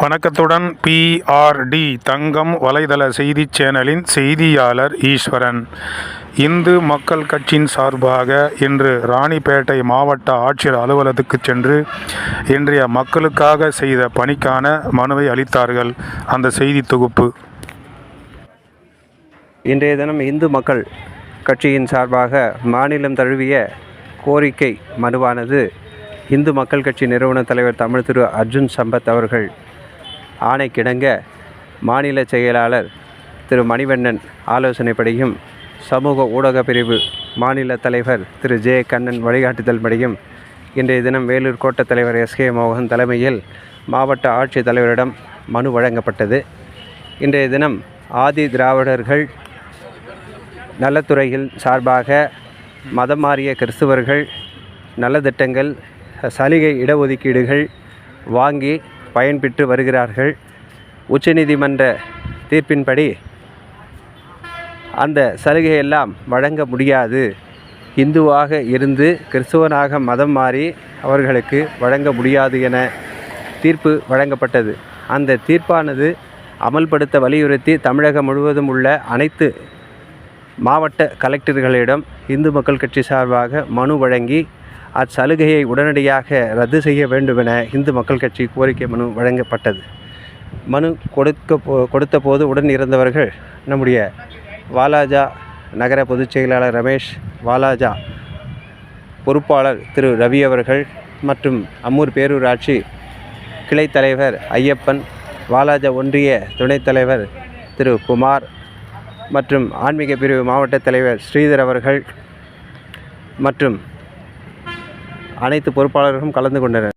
வணக்கத்துடன் பிஆர்டி தங்கம் வலைதள செய்திச் சேனலின் செய்தியாளர் ஈஸ்வரன். இந்து மக்கள் கட்சியின் சார்பாக இன்று ராணிப்பேட்டை மாவட்ட ஆட்சியர் அலுவலகத்துக்கு சென்று இன்றைய மக்களுக்காக செய்த பணிக்கான மனுவை அளித்தார்கள். அந்த செய்தி தொகுப்பு. இன்றைய தினம் இந்து மக்கள் கட்சியின் சார்பாக மாநிலம் தழுவிய கோரிக்கை மனுவானது இந்து மக்கள் கட்சி நிறுவன தலைவர் தமிழ் திரு அர்ஜுன் சம்பத் அவர்கள் ஆணைக்கிடங்க. மாநில செயலாளர் திரு மணிவண்ணன் ஆலோசனைப்படியும் சமூக ஊடக பிரிவு மாநில தலைவர் திரு ஜே. கண்ணன் வழிகாட்டுதல்படியும் இன்றைய தினம் வேலூர் கோட்டத் தலைவர் எஸ். கே. மோகன் தலைமையில் மாவட்ட ஆட்சித் தலைவரிடம் மனு வழங்கப்பட்டது. இன்றைய தினம் ஆதி திராவிடர்கள் நலத்துறையில் சார்பாக மதம் மாறிய கிறிஸ்துவர்கள் நலத்திட்டங்கள் சலுகை இடஒதுக்கீடுகள் வாங்கி பயன்பெற்று வருகிறார்கள். உச்சநீதிமன்ற தீர்ப்பின்படி அந்த சலுகையெல்லாம் வழங்க முடியாது. இந்துவாக இருந்து கிறிஸ்துவனாக மதம் மாறி அவர்களுக்கு வழங்க முடியாது என தீர்ப்பு வழங்கப்பட்டது. அந்த தீர்ப்பானது அமல்படுத்த வலியுறுத்தி தமிழகம் முழுவதும் உள்ள அனைத்து மாவட்ட கலெக்டர்களிடம் இந்து மக்கள் கட்சி சார்பாக மனு வழங்கி அச்சலுகையை உடனடியாக ரத்து செய்ய வேண்டுமென இந்து மக்கள் கட்சி கோரிக்கை மனு வழங்கப்பட்டது. மனு கொடுக்க போ கொடுத்த போது உடன் இருந்தவர்கள் நம்முடைய வாலாஜா நகர பொதுச் செயலாளர் ரமேஷ் வாலாஜா பொறுப்பாளர் திரு ரவி அவர்கள் மற்றும் அம்மூர் பேரூராட்சி கிளை தலைவர் ஐயப்பன் வாலாஜா ஒன்றிய துணைத் தலைவர் திரு குமார் மற்றும் ஆன்மீக பிரிவு மாவட்ட தலைவர் ஸ்ரீதர் அவர்கள் மற்றும் அனைத்து பொறுப்பாளர்களும் கலந்து கொண்டனர்.